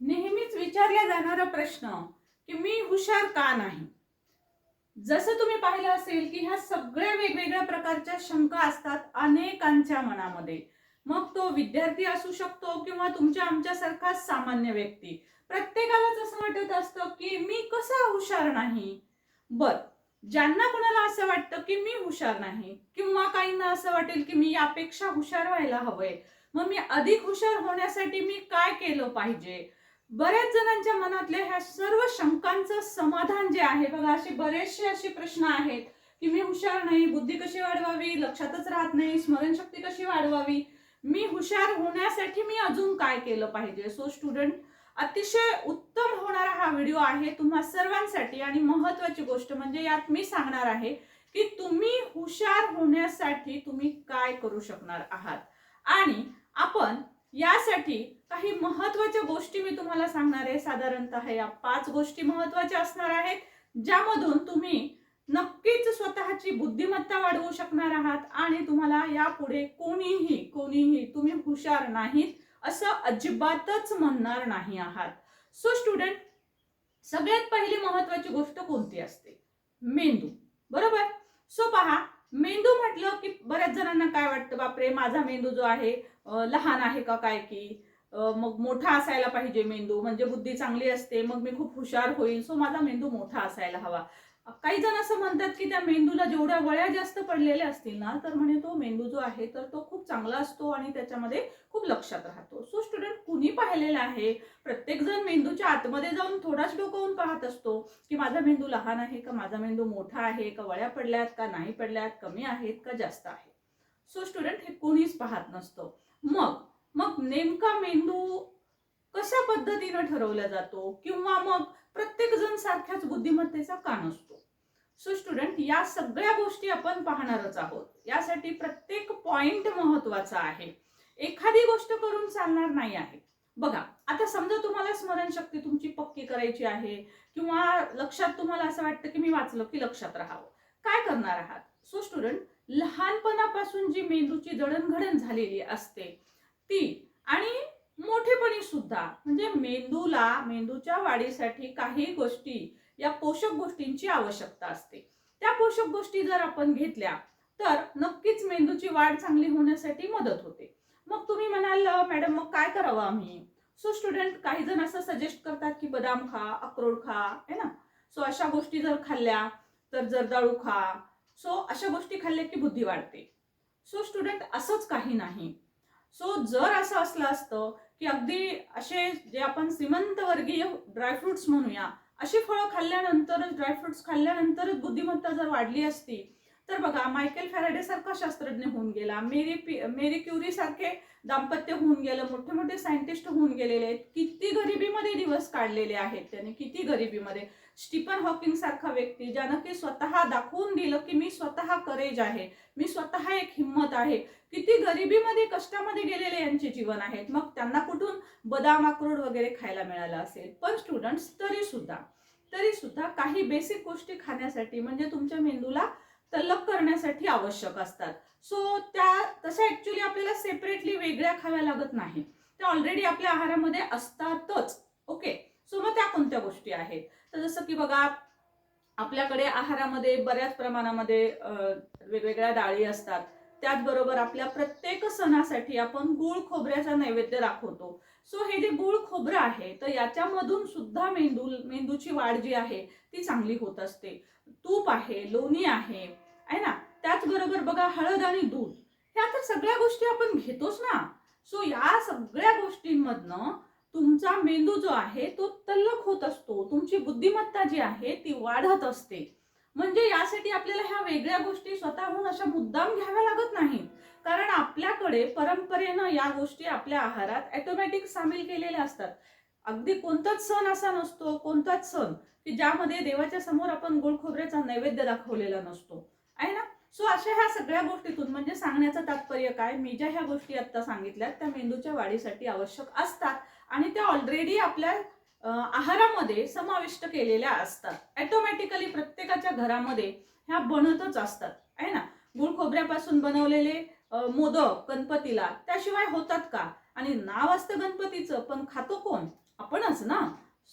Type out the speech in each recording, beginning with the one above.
नेहमीच विचारला जाणारा प्रश्न की मी हुशार का नाही? जसं तुम्ही पाहिलं असेल की ह्या सगळ्या वेगवेगळ्या प्रकारच्या शंका असतात अनेकांच्या मनामध्ये. मग तो विद्यार्थी असू शकतो किंवा तुमच्या आमच्यासारखा सामान्य व्यक्ती. प्रत्येकालाच असं वाटत असतं की मी कसा हुशार नाही? बर ज्यांना कोणाला असं वाटतं की मी हुशार नाही किंवा काहींना असं वाटेल की मी यापेक्षा हुशार व्हायला हवंय मग मी अधिक हुशार होण्यासाठी मी काय केलं पाहिजे? बऱ्याच जणांच्या मनातल्या ह्या सर्व शंकांचं समाधान जे आहे बघा असे बरेचसे असे प्रश्न आहेत की मी हुशार नाही बुद्धी कशी वाढवावी लक्षातच राहत नाही स्मरणशक्ती कशी वाढवावी? मी हुशार होण्यासाठी मी अजून काय केलं पाहिजे? सो स्टुडंट अतिशय उत्तम होणारा हा व्हिडिओ आहे तुम्हा सर्वांसाठी आणि महत्वाची गोष्ट म्हणजे यात मी सांगणार आहे की तुम्ही हुशार होण्यासाठी तुम्ही काय करू शकणार आहात? आणि आपण यासाठी काही महत्त्वाच्या गोष्टी मी तुम्हाला सांगणार आहे. साधारणतः या पाच गोष्टी महत्त्वाच्या असणार आहेत ज्यामधून तुम्ही नक्कीच स्वतःची बुद्धिमत्ता वाढवू शकणार आहात आणि तुम्हाला यापुढे कोणीही कोणीही तुम्ही हुशार नाहीत असं अजिबातच म्हणणार नाही आहात. सो स्टुडंट सगळ्यात पहिली महत्वाची गोष्ट कोणती असते? मेंदू. बरोबर? सो पहा मेंदू म्हटलं की बऱ्याच जणांना काय वाटतं बापरे माझा मेंदू जो आहे लहान आहे का काय की मग मोठा असायला पाहिजे मेंदू म्हणजे बुद्धी चांगली असते मग मी खूप हुशार होईल सो माझा मेंदू मोठा असायला हवा. काही जण असं म्हणतात की त्या मेंदूला जेवढ्या वळ्या जास्त पडलेल्या असतील ना तर म्हणे तो मेंदू जो आहे तर तो खूप चांगला असतो आणि त्याच्यामध्ये खूप लक्षात राहतो. सो स्टुडंट कुणी पाहिलेला आहे? प्रत्येक जण मेंदूच्या आतमध्ये जाऊन थोडाच डोकावून पाहत असतो की माझा मेंदू लहान आहे का माझा मेंदू मोठा आहे का वळ्या पडल्यात का नाही पडल्यात कमी आहेत का जास्त आहे सो स्टुडंट हे कोणीच पाहत नसतं. मग मग नेमका मेंदू कशा पद्धतीनं ठरवला जातो? किंवा मग प्रत्येक जण सारख्याच बुद्धिमत्तेचा का नसतो? सो स्टुडंट या सगळ्या गोष्टी आपण पाहणारच आहोत. यासाठी प्रत्येक पॉइंट महत्त्वाचा आहे. एखादी गोष्ट करून चालणार नाही आहे. बघा आता समजा तुम्हाला स्मरणशक्ती तुमची पक्की करायची आहे किंवा लक्षात तुम्हाला असं वाटतं की मी वाचलं की लक्षात राहावं. काय करणार आहात? सो स्टुडंट लहानपणापासून जी मेंदूची जडणघडण झालेली असते ती आणि मोठेपणी सुद्धा म्हणजे मेंदूला मेंदूच्या वाढीसाठी काही गोष्टी या पोषक गोष्टींची आवश्यकता असते. त्या पोषक गोष्टी जर आपण घेतल्या तर नक्कीच मेंदूची वाढ चांगली होण्यासाठी मदत होते. मग तुम्ही म्हणाल मॅडम मग काय करावं आम्ही? सो स्टुडंट काही जण असं सजेस्ट करतात की बदाम खा अक्रोड खा है ना? सो अशा गोष्टी जर खाल्ल्या तर जर्दाळू खा. सो अशा गोष्टी खाल्ल्या की बुद्धी वाढते. सो स्टुडंट असंच काही नाही. सो जर असं असलं असतं की अगदी असे जे आपण श्रीमंत वर्गीय ड्रायफ्रुट्स म्हणूया अशी फळं खाल्ल्यानंतरच ड्रायफ्रुट्स खाल्ल्यानंतरच बुद्धिमत्ता जर वाढली असती तर बघा मायकेल फॅराडे सारखा शास्त्रज्ञ होऊन गेला. मेरी पी मेरी क्युरी सारखे दाम्पत्य होऊन गेलं मोठे मोठे सायंटिस्ट होऊन गेलेले आहेत. किती गरिबीमध्ये दिवस काढलेले आहेत त्याने किती गरिबीमध्ये. स्टीफन हॉकिंग सारखा व्यक्ती ज्यानं की स्वतः दाखवून दिलं की मी स्वतः करेज आहे मी स्वतः एक हिंमत आहे. किती गरिबीमध्ये कष्टामध्ये गेलेले यांचे जीवन आहेत. मग त्यांना कुठून बदाम अक्रोड वगैरे खायला मिळालं असेल? पण स्टुडंट्स तरी सुद्धा तरी सुद्धा काही बेसिक गोष्टी खाण्यासाठी म्हणजे तुमच्या मेंदूला तल्लक करण्यासाठी आवश्यक असतात. सो त्या तशा ऍक्च्युली आपल्याला सेपरेटली वेगळ्या खाव्या लागत नाही. त्या ऑलरेडी आपल्या आहारामध्ये असतातच. ओके सो मग त्या कोणत्या गोष्टी आहेत? तर जसं की बघा आपल्याकडे आहारामध्ये बऱ्याच प्रमाणामध्ये वेगवेगळ्या डाळी असतात. त्याचबरोबर आपल्या प्रत्येक सणासाठी आपण गुळ खोबऱ्याचा नैवेद्य दाखवतो. सो हे जे गुळ खोबरं आहे तर याच्यामधून सुद्धा मेंदू मेंदूची वाढ जी आहे ती चांगली होत असते. तूप आहे लोणी आहे आहे ना? त्याचबरोबर बघा हळद आणि दूध. ह्या तर सगळ्या गोष्टी आपण घेतोच ना? सो या सगळ्या गोष्टींमधनं तुमचा मेंदू जो आहे तो तल्लख होत असतो. तुमची बुद्धिमत्ता जी आहे ती वाढत असते. म्हणजे यासाठी आपल्याला ह्या वेगळ्या गोष्टी स्वतःहून अशा मुद्दाम घ्याव्या लागत नाहीत. कारण आपल्याकडे परंपरेनं या गोष्टी आपल्या आहारात ॲटोमॅटिक सामील केलेल्या असतात. अगदी कोणताच सण असा नसतो कोणताच सण की ज्यामध्ये देवाच्या समोर आपण गोड खोबऱ्याचा नैवेद्य दाखवलेला नसतो. आहे ना? सो अशा ह्या सगळ्या गोष्टीतून म्हणजे सांगण्याचं तात्पर्य काय? मी ज्या ह्या गोष्टी आत्ता सांगितल्यात त्या मेंदूच्या वाढीसाठी आवश्यक असतात आणि त्या ऑलरेडी आपल्या आहारामध्ये समाविष्ट केलेल्या असतात. ॲटोमॅटिकली प्रत्येकाच्या घरामध्ये ह्या बनतच असतात. आहे ना? गुळ खोबऱ्यापासून बनवलेले मोदक गणपतीला. त्याशिवाय होतात का? आणि नाव असतं गणपतीचं पण खातो कोण? आपणच ना?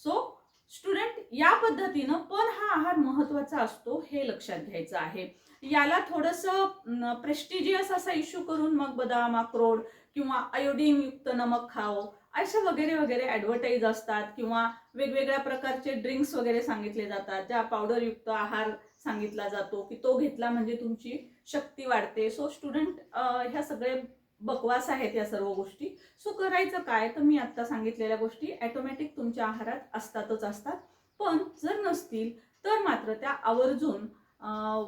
सो स्टुडंट या पद्धतीनं पण हा आहार महत्त्वाचा असतो हे लक्षात घ्यायचं आहे. याला थोडंसं प्रेस्टिजियस असा इश्यू करून मग बदाम अक्रोड किंवा आयोडीन युक्त नमक खाओ अशा वगैरे वगैरे ॲडव्हर्टाईज असतात किंवा वेगवेगळ्या प्रकारचे ड्रिंक्स वगैरे सांगितले जातात ज्या पावडरयुक्त आहार सांगितला जातो की तो घेतला म्हणजे तुमची शक्ती वाढते. सो स्टुडंट ह्या सगळे बकवास आहेत या सर्व गोष्टी. सो करायचं काय? तर मी आत्ता सांगितलेल्या गोष्टी ॲटोमॅटिक तुमच्या आहारात असतातच असतात. पण जर नसतील तर मात्र त्या आवर्जून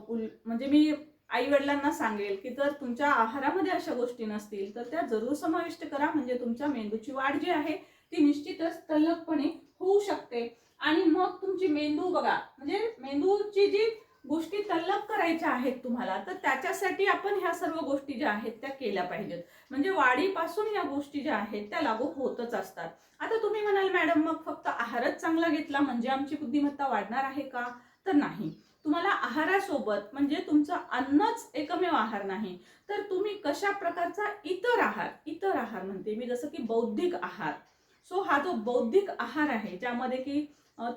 उल- म्हणजे मी आई वडिलांना सांगेल की जर तुमच्या आहारामध्ये अशा गोष्टी नसतील तर त्या जरूर समाविष्ट करा. म्हणजे तुमच्या मेंदूची वाढ जी आहे ती निश्चितच तल्लकपणे होऊ शकते. आणि मग तुमची मेंदू बघा म्हणजे मेंदूची जी गोष्टी तल्लक करायच्या आहेत तुम्हाला तर त्याच्यासाठी आपण ह्या सर्व गोष्टी ज्या आहेत त्या केल्या पाहिजेत. म्हणजे वाढीपासून या गोष्टी ज्या आहेत त्या लागू होतच असतात. आता तुम्ही म्हणाल मॅडम मग फक्त आहारच चांगला घेतला म्हणजे आमची बुद्धिमत्ता वाढणार आहे का? तर नाही. तुम्हाला आहारासोबत म्हणजे तुमचं अन्नच एकमेव आहार नाही. तर तुम्ही कशा प्रकारचा इतर आहार इतर आहार म्हणते मी जसं की बौद्धिक आहार. सो हा जो बौद्धिक आहार आहे ज्यामध्ये की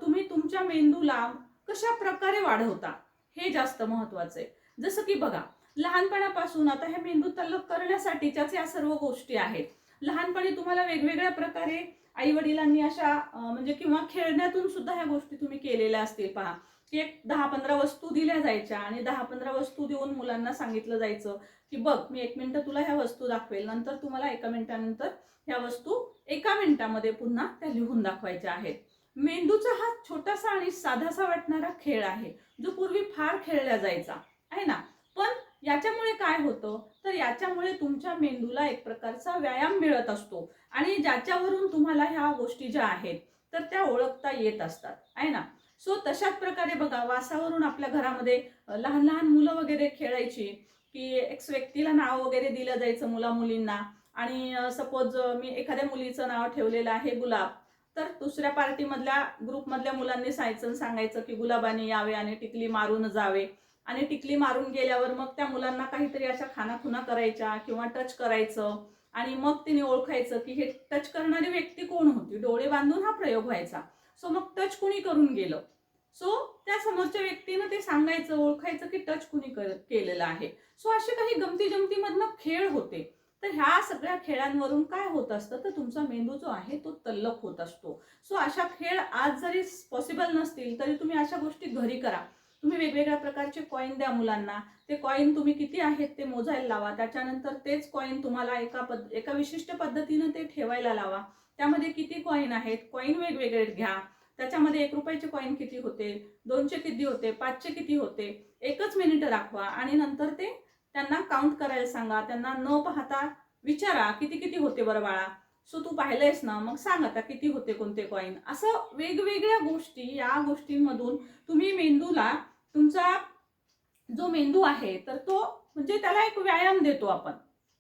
तुम्ही तुमच्या मेंदूला कशा प्रकारे वाढवता? हे जास्त महत्वाचं आहे. जसं की बघा लहानपणापासून आता ह्या मेंदू तल्लक करण्यासाठीच्याच या सर्व गोष्टी आहेत. लहानपणी तुम्हाला वेगवेगळ्या प्रकारे आई वडिलांनी अशा म्हणजे किंवा खेळण्यातून सुद्धा ह्या गोष्टी तुम्ही केलेल्या असतील. पहा की एक दहा पंधरा वस्तू दिल्या जायच्या आणि दहा पंधरा वस्तू देऊन मुलांना सांगितलं जायचं की बघ मी एक मिनिटं तुला ह्या वस्तू दाखवेल. नंतर तुम्हाला एका मिनिटानंतर ह्या वस्तू एका मिनिटामध्ये पुन्हा त्या लिहून दाखवायच्या आहेत. मेंदूचा हा छोटासा आणि साधासा वाटणारा खेळ आहे जो पूर्वी फार खेळला जायचा आहे ना? पण याच्यामुळे काय होतं? तर याच्यामुळे तुमच्या मेंदूला एक प्रकारचा व्यायाम मिळत असतो आणि ज्याच्यावरून तुम्हाला ह्या गोष्टी ज्या आहेत तर त्या ओळखता येत असतात आहे ना? सो तशाच प्रकारे बघा वासावरून आपल्या घरामध्ये लहान लहान मुलं वगैरे खेळायची की एक्स व्यक्तीला नाव वगैरे दिलं जायचं मुला मुलींना आणि सपोज मी एखाद्या मुलीचं नाव ठेवलेलं आहे गुलाब. तर दुसऱ्या पार्टीमधल्या ग्रुपमधल्या मुलांनी सायचं सांगायचं की गुलाबाने यावे आणि टिकली मारून जावे. आणि टिकली मारून गेल्यावर मग त्या मुलांना काहीतरी अशा खानाखुना करायच्या किंवा टच करायचं. आणि मग तिने ओळखायचं की हे टच करणारी व्यक्ती कोण होती? डोळे बांधून हा प्रयोग व्हायचा. सो मग टच कुणी करून गेलं? सो त्या समोरच्या व्यक्तीनं ते सांगायचं ओळखायचं की टच कुणी कर- केलेलं आहे. सो असे काही गमती जमतीमधनं खेळ होते. तर ह्या सगळ्या खेळांवरून काय होत असतं? तर तुमचा मेंदू जो आहे तो तल्लक होत असतो. सो अशा खेळ आज जरी पॉसिबल नसतील तरी तुम्ही अशा गोष्टी घरी करा. तुम्ही वेगवेगळ्या प्रकारचे कॉईन द्या मुलांना. ते कॉईन तुम्ही किती आहेत ते मोजायला लावा. त्याच्यानंतर तेच कॉईन तुम्हाला एका पद एका विशिष्ट पद्धतीनं ते ठेवायला लावा. त्यामध्ये किती कॉईन आहेत? कॉईन वेगवेगळे घ्या. त्याच्यामध्ये एक रुपयाचे कॉईन किती होते? दोनशे किती होते? पाचशे किती होते? एकच मिनिट दाखवा आणि नंतर ते त्यांना काउंट करायला सांगा त्यांना न पाहता विचारा किती किती होते बरं बाळा? सो तू पाहिलंयस ना मग सांग आता किती होते कोणते कॉईन असं वेगवेगळ्या गोष्टी या गोष्टींमधून तुम्ही मेंदूला तुमचा जो मेंदू आहे तर तो म्हणजे त्याला एक व्यायाम देतो आपण.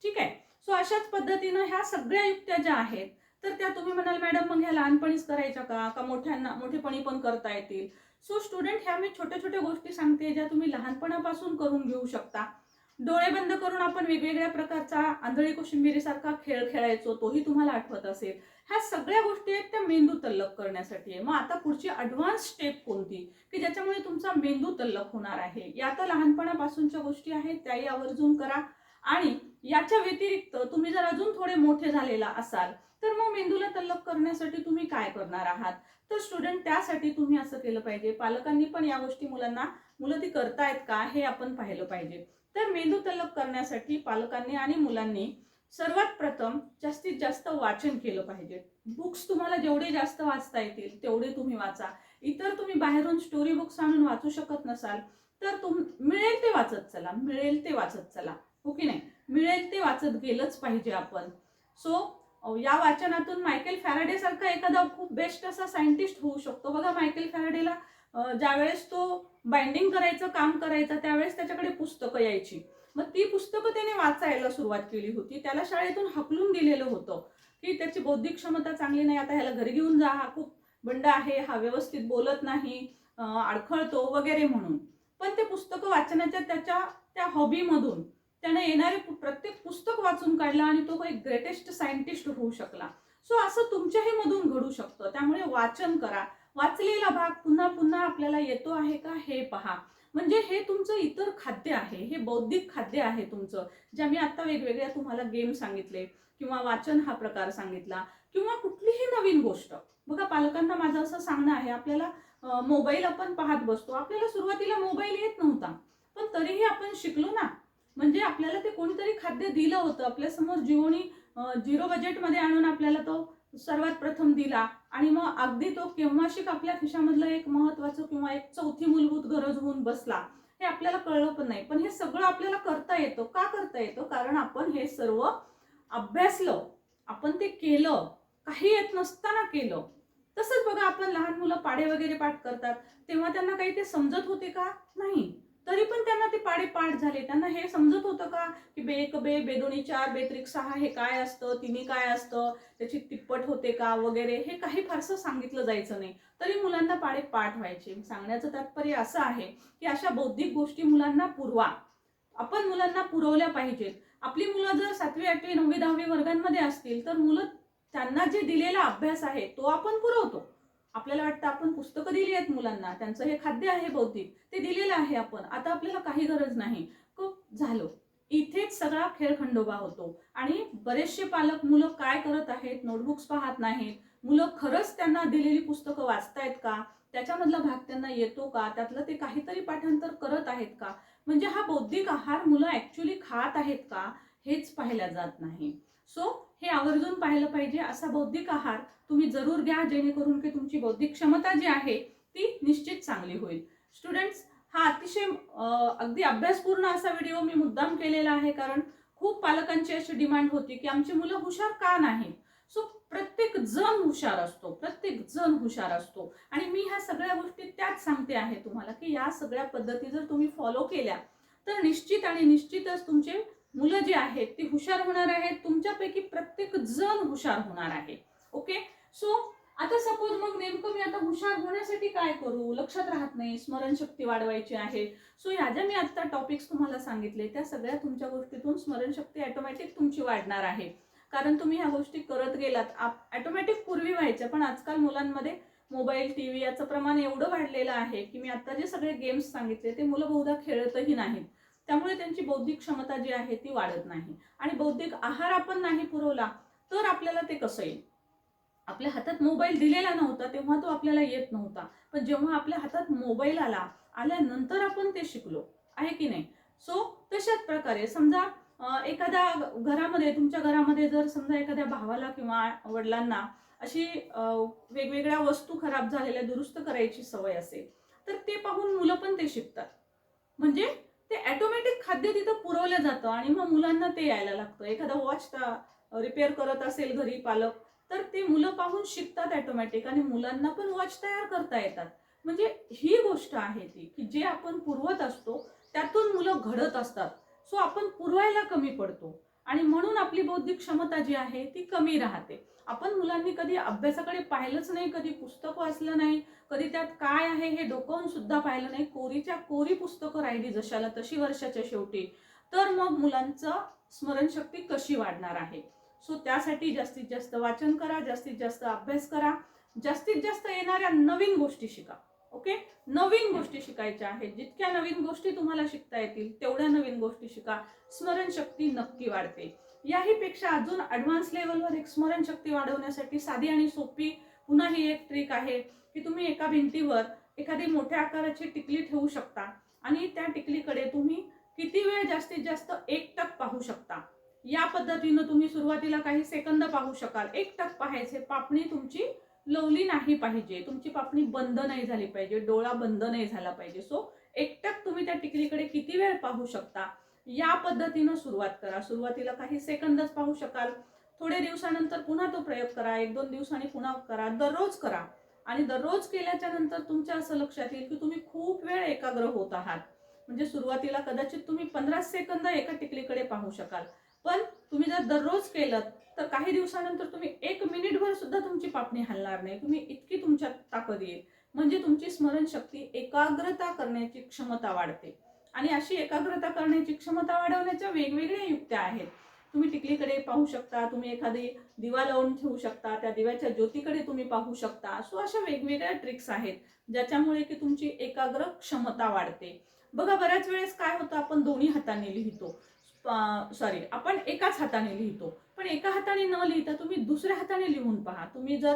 ठीक आहे? सो अशाच पद्धतीनं ह्या सगळ्या युक्त्या ज्या आहेत तर त्या तुम्ही म्हणाल मॅडम मग ह्या लहानपणीच करायच्या का? का मोठ्यांना मोठेपणी पण करता येतील? सो स्टुडंट ह्या मी छोट्या छोट्या गोष्टी सांगते ज्या तुम्ही लहानपणापासून करून घेऊ शकता. डोळे बंद करून आपण वेगवेगळ्या प्रकारचा आंधळी कोशिंबिरीसारखा खेळ खेळायचो तोही तुम्हाला आठवत असेल. ह्या सगळ्या गोष्टी आहेत त्या मेंदू तल्लक करण्यासाठी आहे. मग आता पुढची अडव्हान्स स्टेप कोणती? की ज्याच्यामुळे तुमचा मेंदू तल्लक होणार आहे. या तर लहानपणापासूनच्या गोष्टी आहेत त्याही आवर्जून करा. आणि याच्या व्यतिरिक्त तुम्ही जर अजून थोडे मोठे झालेला असाल तर मग मेंदूला तल्लक करण्यासाठी तुम्ही काय करणार आहात? तर स्टुडंट त्यासाठी तुम्ही असं केलं पाहिजे. पालकांनी पण या गोष्टी मुलांना मुलं ती करतायत का? हे आपण पाहिलं पाहिजे. तर मेंदू तल्लख करण्यासाठी पालकांनी आणि मुलांनी सर्वात प्रथम जास्तीत जास्त वाचन केलं पाहिजे. बुक्स तुम्हाला जेवढे जास्त वाचता येतील तेवढे तुम्ही वाचा. इतर तुम्ही बाहेरून स्टोरी बुक्स आणून वाचू शकत नसाल तर तुम मिळेल ते वाचत चला मिळेल ते वाचत चला. हो की नाही? मिळेल ते वाचत गेलंच पाहिजे आपण. सो या वाचनातून मायकेल फॅराडे सारखा एखादा खूप बेस्ट असा सायंटिस्ट होऊ शकतो. बघा मायकेल फॅराडेला ज्यावेळेस तो बाइंडिंग करायचं काम करायचं त्यावेळेस त्याच्याकडे पुस्तकं यायची. मग ती पुस्तकं त्याने वाचायला सुरुवात केली होती. त्याला शाळेतून हकलून दिलेलं होतं की त्याची बौद्धिक क्षमता चांगली नाही आता ह्याला घरी घेऊन जा हा खूप बंड आहे हा व्यवस्थित बोलत नाही अडखळतो वगैरे म्हणून. पण ते पुस्तकं वाचण्याच्या त्याच्या त्या हॉबीमधून त्याने येणारे प्रत्येक पुस्तक वाचून काढलं आणि तो एक ग्रेटेस्ट सायंटिस्ट होऊ शकला. सो असं तुमच्याही मधून घडू शकतं. त्यामुळे वाचन करा. वाचलेला भाग पुन्हा पुन्हा आपल्याला येतो आहे का हे पहा. म्हणजे हे तुमचं इतर खाद्य आहे हे बौद्धिक खाद्य आहे तुमचं ज्या मी आता वेगवेगळ्या तुम्हाला गेम सांगितले किंवा वाचन हा प्रकार सांगितला किंवा कुठलीही नवीन गोष्ट. बघा पालकांना माझं असं सांगणं आहे आपल्याला मोबाईल आपण पाहत बसतो. आपल्याला सुरुवातीला मोबाईल येत नव्हता. पण तरीही आपण शिकलो ना. म्हणजे आपल्याला ते कोणीतरी खाद्य दिलं होतं. आपल्यासमोर जिओनी झिरो बजेटमध्ये आणून आपल्याला तो सर्वात प्रथम दिला. आणि मग अगदी तो केव्हाशिक आपल्या खिशामधलं एक महत्वाचं किंवा एक चौथी मूलभूत गरज होऊन बसला हे आपल्याला कळलं पण नाही. पण हे सगळं आपल्याला करता येतं. का करता येतं? कारण आपण हे सर्व अभ्यासलं. आपण ते केलं. काही येत नसताना केलं. तसंच बघा आपण लहान मुलं पाडे वगैरे पाठ करतात. तेव्हा त्यांना काही ते समजत होते का? नाही. तरी पण त्यांना ते पाडे पाठ झाले. त्यांना हे समजत होतं का की बे एक बे बेदोनी चार बेत्रिक सहा हे काय असतं तिन्ही काय असतं त्याची तिप्पट होते का वगैरे हे काही फारसं सांगितलं जायचं नाही. तरी मुलांना पाडे पाठ व्हायचे. सांगण्याचं तात्पर्य असं आहे की अशा बौद्धिक गोष्टी मुलांना पुरवा. आपण मुलांना पुरवल्या पाहिजेत. आपली मुलं जर सातवी आठवी नववी दहावी वर्गांमध्ये असतील तर मुलं त्यांना जे दिलेला अभ्यास आहे तो आपण पुरवतो. आपल्याला वाटतं आपण पुस्तकं दिली आहेत मुलांना त्यांचं हे खाद्य आहे बौद्धिक ते दिलेलं आहे आपण आता आपल्याला काही गरज नाही. खूप झालं. इथेच सगळा खेळ खंडोबा होतो. आणि बरेचसे पालक मुलं काय करत आहेत? नोटबुक्स पाहत नाहीत. मुलं खरंच त्यांना दिलेली पुस्तकं वाचतायत का? त्याच्यामधला भाग त्यांना येतो का? त्यातलं ते काहीतरी पाठांतर करत आहेत का? म्हणजे हा बौद्धिक आहार मुलं ॲक्च्युली खात आहेत का? हेच पाहिल्या जात नाही. सो हे आवर्जून पाहिलं पाहिजे असा बौद्धिक आहार तुम्ही जरूर घ्या जेणेकरून की तुमची बौद्धिक क्षमता जी आहे ती निश्चित चांगली होईल. स्टुडंट्स हा अतिशय अगदी अभ्यासपूर्ण असा व्हिडिओ मी मुद्दाम केलेला आहे कारण खूप पालकांची अशी डिमांड होती की आमची मुलं हुशार का नाहीत? सो प्रत्येक जण हुशार असतो प्रत्येक जण हुशार असतो. आणि मी ह्या सगळ्या गोष्टी त्याच सांगते आहे तुम्हाला की या सगळ्या पद्धती जर तुम्ही फॉलो केल्या तर निश्चित आणि निश्चितच तुमचे मुलं जी आहेत ती हुशार होणार आहेत. तुमच्यापैकी प्रत्येक जण हुशार होणार आहे. ओके सो आता सपोज मग नेमकं मी आता हुशार होण्यासाठी काय करू? लक्षात राहत नाही स्मरणशक्ती वाढवायची आहे. सो ह्या ज्या मी आता टॉपिक्स तुम्हाला सांगितले त्या सगळ्या तुमच्या गोष्टीतून स्मरणशक्ती ऑटोमॅटिक तुमची वाढणार आहे. कारण तुम्ही ह्या गोष्टी करत गेलात ऑटोमॅटिक पूर्वी व्हायच्या पण आजकाल मुलांमध्ये मोबाईल टी व्ही याचं प्रमाण एवढं वाढलेलं आहे की मी आता जे सगळे गेम्स सांगितले ते मुलं बहुधा खेळतही नाहीत. त्यामुळे त्यांची बौद्धिक क्षमता जी आहे ती वाढत नाही. आणि बौद्धिक आहार आपण नाही पुरवला तर आपल्याला ते कसं येईल? आपल्या हातात मोबाईल दिलेला नव्हता तेव्हा तो आपल्याला येत नव्हता. पण जेव्हा आपल्या हातात मोबाईल आला आल्यानंतर आपण ते शिकलो. आहे की नाही? सो तशाच प्रकारे समजा एखाद्या घरामध्ये तुमच्या घरामध्ये जर समजा एखाद्या भावाला किंवा वडिलांना अशी वेगवेगळ्या वस्तू खराब झालेल्या दुरुस्त करायची सवय असेल तर ते पाहून मुलं पण ते शिकतात. म्हणजे ते ऑटोमॅटिक खाद्य तिथं पुरवलं जातं आणि मग मुलांना ते यायला लागतं. एखादा वॉच रिपेअर करत असेल घरी पालक तर ते मुलं पाहून शिकतात ऑटोमॅटिक आणि मुलांना पण वॉच तयार करता येतात. म्हणजे ही गोष्ट आहे ती की जे आपण पुरवत असतो त्यातून मुलं घडत असतात. सो आपण पुरवायला कमी पडतो. आणि म्हणून आपली बौद्धिक क्षमता जी आहे ती कमी राहते. आपण मुलांनी कधी अभ्यासाकडे पाहिलंच नाही कधी पुस्तक वाचलं नाही कधी त्यात काय आहे हे डोकावून सुद्धा पाहिलं नाही. कोरीच्या कोरी पुस्तकं राहिली जशाला तशी वर्षाच्या शेवटी. तर मग मुलांचं स्मरणशक्ती कशी वाढणार आहे? सो त्यासाठी जास्तीत जास्त वाचन करा जास्तीत जास्त अभ्यास करा जास्तीत जास्त येणाऱ्या नवीन गोष्टी शिका. ओके? नवीन गोष्टी शिकायच्या आहेत. जितक्या नवीन गोष्टी तुम्हाला शिकता येतील तेवढ्या नवीन गोष्टी शिका. स्मरणशक्ती नक्की वाढते. याही पेक्षा अजून ॲडव्हान्स लेवलवर एक स्मरणशक्ती वाढवण्यासाठी साधी आणि सोपी पुन्हा ही एक ट्रिक आहे की तुम्ही एका भिंतीवर एखादी मोठ्या आकाराची टिकली ठेवू शकता आणि त्या टिकलीकडे तुम्ही किती वेळ जास्तीत जास्त एक टक पाहू शकता. या पद्धतीनं तुम्ही सुरुवातीला काही सेकंद पाहू शकाल. एक टक पाहायचे पापणी तुमची लवली नाही पाहिजे. तुमची पापणी बंद नाही झाली पाहिजे. डोळा बंद नाही झाला पाहिजे. सो एकटक तुम्ही त्या टिकलीकडे किती वेळ पाहू शकता? या पद्धतीनं सुरुवात करा. सुरुवातीला काही सेकंदच पाहू शकाल. थोड्या दिवसानंतर पुन्हा तो प्रयोग करा. एक दोन दिवसांनी पुन्हा करा. दररोज करा. आणि दररोज केल्याच्यानंतर तुमच्या असं लक्षात येईल की तुम्ही खूप वेळ एकाग्र होत आहात. म्हणजे सुरुवातीला कदाचित तुम्ही पंधरा सेकंद एका टिकलीकडे पाहू शकाल. पण तुम्ही जर दररोज केलं तर काही दिवसानंतर तुम्ही एक मिनिटभर सुद्धा तुमची पापणी हलणार नाही. तुम्ही इतकी तुमच्यात ताकद येईल. म्हणजे तुमची स्मरणशक्ती एकाग्रता करण्याची क्षमता वाढते. आणि अशी एकाग्रता करण्याची क्षमता वाढवण्याच्या वेगवेगळ्या युक्त्या आहेत. तुम्ही टिकलीकडे पाहू शकता तुम्ही एखादी दिवा लावून ठेवू शकता त्या दिव्याच्या ज्योतीकडे तुम्ही पाहू शकता. सो अशा वेगवेगळ्या ट्रिक्स आहेत ज्याच्यामुळे की तुमची एकाग्र क्षमता वाढते. बघा बऱ्याच वेळेस काय होतं आपण दोन्ही हाताने लिहितो. सॉरी आपण एकाच हाताने लिहितो. पण एका हाताने न लिहिता तुम्ही दुसऱ्या हाताने लिहून पहा. तुम्ही जर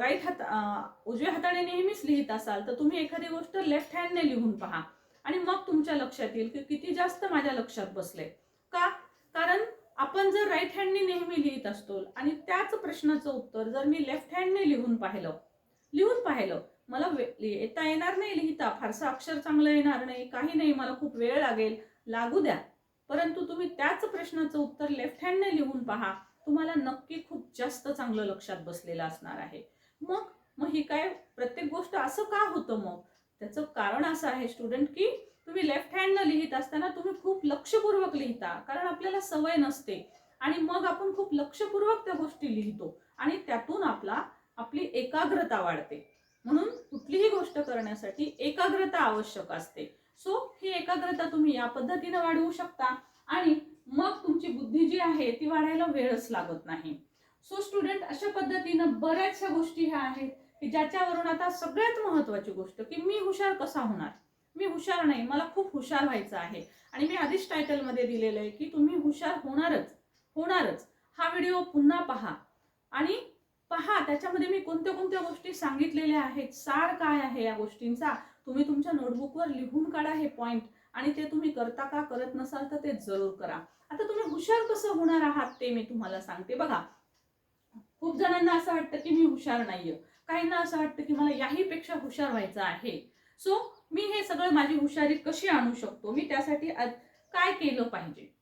राईट हात उजव्या हाताने नेहमीच लिहित असाल तर तुम्ही एखादी गोष्ट लेफ्ट हँडने लिहून पहा. आणि मग तुमच्या लक्षात येईल की किती जास्त माझ्या लक्षात बसले का? कारण आपण जर राईट हँडने नेहमी लिहित असतो आणि त्याच प्रश्नाचं उत्तर जर मी लेफ्ट हँडने लिहून पाहिलं लिहून पाहिलं मला वे- येता येणार नाही लिहिता. फारसं अक्षर चांगलं येणार नाही काही नाही मला खूप वेळ लागेल. लागू द्या. परंतु तुम्ही त्याच प्रश्नाचं उत्तर लेफ्ट हँडने लिहून पहा. तुम्हाला नक्की खूप जास्त चांगलं लक्षात बसलेलं असणार आहे. मग मग ही काय? प्रत्येक गोष्ट असं का होतं मग? त्याचं कारण असं आहे स्टुडंट की तुम्ही लेफ्ट हँडनं लिहित असताना तुम्ही खूप लक्षपूर्वक लिहिता कारण आपल्याला सवय नसते. आणि मग आपण खूप लक्षपूर्वक त्या गोष्टी लिहितो आणि त्यातून आपला आपली एकाग्रता वाढते. म्हणून कुठलीही गोष्ट करण्यासाठी एकाग्रता आवश्यक असते. एकाग्रता तुम्ही या पद्धतीने वाढवू शकता. आणि मग तुमची बुद्धी जी आहे ती वाढायला वेळच लागत नाही. सो स्टुडंट अशा पद्धतीनं बऱ्याचशा गोष्टी ह्या आहेत की ज्याच्यावरून आता सगळ्यात महत्वाची गोष्ट की मी हुशार कसा होणार? मी हुशार नाही मला खूप हुशार व्हायचं आहे. आणि मी आधीच टायटलमध्ये दिलेलं आहे की तुम्ही हुशार होणारच होणारच. हा व्हिडिओ पुन्हा पहा. आणि पहा त्याच्यामध्ये मी कोणत्या कोणत्या गोष्टी सांगितलेल्या आहेत? सार काय आहे या गोष्टींचा? तुम्ही तुमच्या नोटबुकवर लिहून काढा हे पॉईंट आणि ते तुम्ही करता का करत नसाल तर ते जरूर करा. आता तुम्ही हुशार कसं होणार आहात ते मी तुम्हाला सांगते. बघा खूप जणांना असं वाटतं की मी हुशार नाहीये. काहींना असं वाटतं की मला याहीपेक्षा हुशार व्हायचं आहे. सो मी हे सगळं माझी हुशारी कशी आणू शकतो? मी त्यासाठी काय केलं पाहिजे?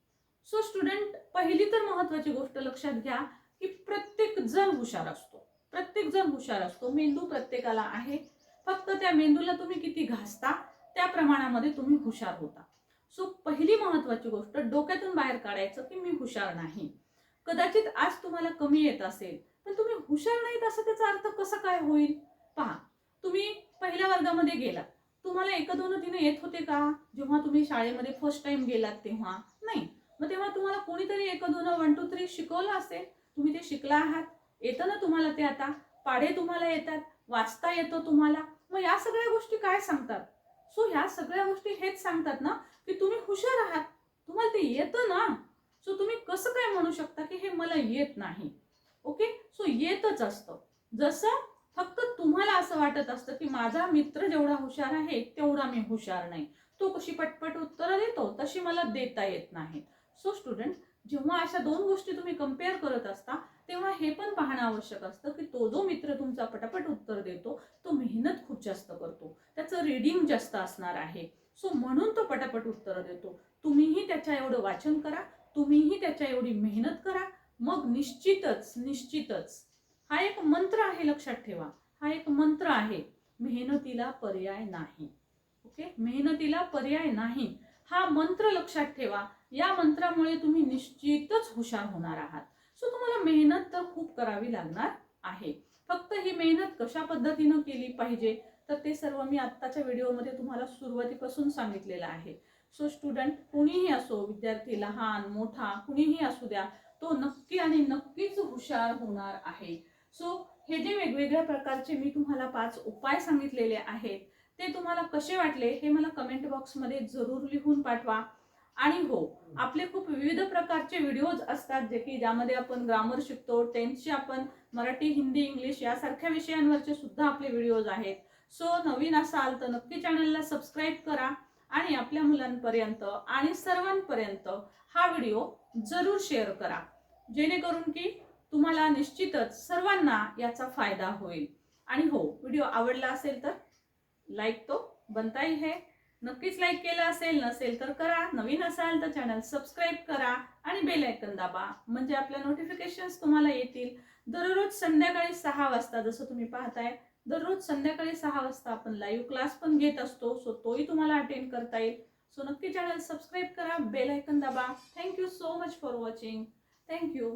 सो स्टुडंट पहिली तर महत्वाची गोष्ट लक्षात घ्या की प्रत्येक जण हुशार असतो. प्रत्येक जण हुशार असतो. मेंदू प्रत्येकाला आहे. फक्त त्या मेंदूला तुम्ही किती घासता? त्या प्रमाणामध्ये तुम्ही हुशार होता. सो पहिली महत्वाची गोष्ट डोक्यातून बाहेर काढायचं की मी हुशार नाही. कदाचित आज तुम्हाला कमी येत असेल पण तुम्ही हुशार नाहीत असं त्याचा अर्थ कसा काय होईल? पहा तुम्ही पहिल्या वर्गामध्ये गेलात. तुम्हाला एक दोन तीन येत होते का? जेव्हा तुम्ही शाळेमध्ये फर्स्ट टाइम गेलात तेव्हा? नाही. मग तेव्हा तुम्हाला कोणीतरी एक दोन वन टू थ्री शिकवलं असेल. तुम्ही ते शिकला आहात. येतं ना तुम्हाला ते आता. पाढे तुम्हाला येतात. वाचता येतो तुम्हाला. मग या सगळ्या गोष्टी काय सांगतात? सो ह्या सगळ्या गोष्टी हेच सांगतात ना की तुम्ही हुशार आहात. तुम्हाला ते येतं ना. सो तुम्ही कसं काय म्हणू शकता की हे मला येत नाही? ओके सो येतच असतं. जसं फक्त तुम्हाला असं वाटत असतं की माझा मित्र जेवढा हुशार आहे तेवढा मी हुशार नाही. तो कशी पटपट उत्तरं देतो तशी मला देता येत नाही. सो स्टुडंट जेव्हा अशा दोन गोष्टी तुम्ही कंपेअर करत असता तेव्हा हे पण पाहणं आवश्यक असतं की तो जो मित्र तुमचा पटापट उत्तर देतो तो मेहनत खूप जास्त करतो. त्याचं रिडिंग जास्त असणार आहे. सो म्हणून तो पटापट उत्तर देतो. तुम्हीही त्याच्या एवढं वाचन करा तुम्हीही त्याच्या एवढी मेहनत करा मग निश्चितच निश्चितच. हा एक मंत्र आहे लक्षात ठेवा. हा एक मंत्र आहे मेहनतीला पर्याय नाही. ओके मेहनतीला पर्याय नाही. हा मंत्र लक्षात ठेवा. या मंत्रामुळे तुम्ही निश्चितच हुशार होणार आहात. सो तुम्हाला मेहनत तर खूप करावी लागणार आहे. फक्त ही मेहनत कशा पद्धतीनं केली पाहिजे तर ते सर्व मी आत्ताच्या व्हिडिओमध्ये तुम्हाला सुरुवातीपासून सांगितलेलं आहे. सो स्टुडंट कुणीही असो विद्यार्थी लहान मोठा कुणीही असू द्या तो नक्की आणि नक्कीच हुशार होणार आहे. सो हे जे वेगवेगळ्या प्रकारचे मी तुम्हाला पाच उपाय सांगितलेले आहेत ते तुम्हाला कसे वाटले हे मला कमेंट बॉक्समध्ये जरूर लिहून पाठवा. आणि हो आपले खूप विविध प्रकारचे व्हिडिओज असतात जे की ज्यामध्ये आपण ग्रामर शिकतो टेन्थचे आपण मराठी हिंदी इंग्लिश यासारख्या विषयांवरचे सुद्धा आपले व्हिडिओज आहेत. सो नवीन असाल तर नक्की चॅनलला सबस्क्राईब करा आणि आपल्या मुलांपर्यंत आणि सर्वांपर्यंत हा व्हिडिओ जरूर शेअर करा. जेणेकरून की तुम्हाला निश्चितच सर्वांना याचा फायदा होईल. आणि हो व्हिडिओ आवडला असेल तर लाईक तो बनताही है. नक्कीच लाईक केलं असेल नसेल तर करा. नवीन असाल तर चॅनल सबस्क्राईब करा आणि बेल आयकन दाबा. म्हणजे आपल्या नोटिफिकेशन्स तुम्हाला येतील. दररोज संध्याकाळी सहा वाजता जसं तुम्ही पाहताय दररोज संध्याकाळी सहा वाजता आपण लाईव्ह क्लास पण घेत असतो. सो तोही तुम्हाला अटेंड करता येईल. सो नक्की चॅनल सबस्क्राईब करा बेल आयकन दाबा. Thank you so much for watching thank you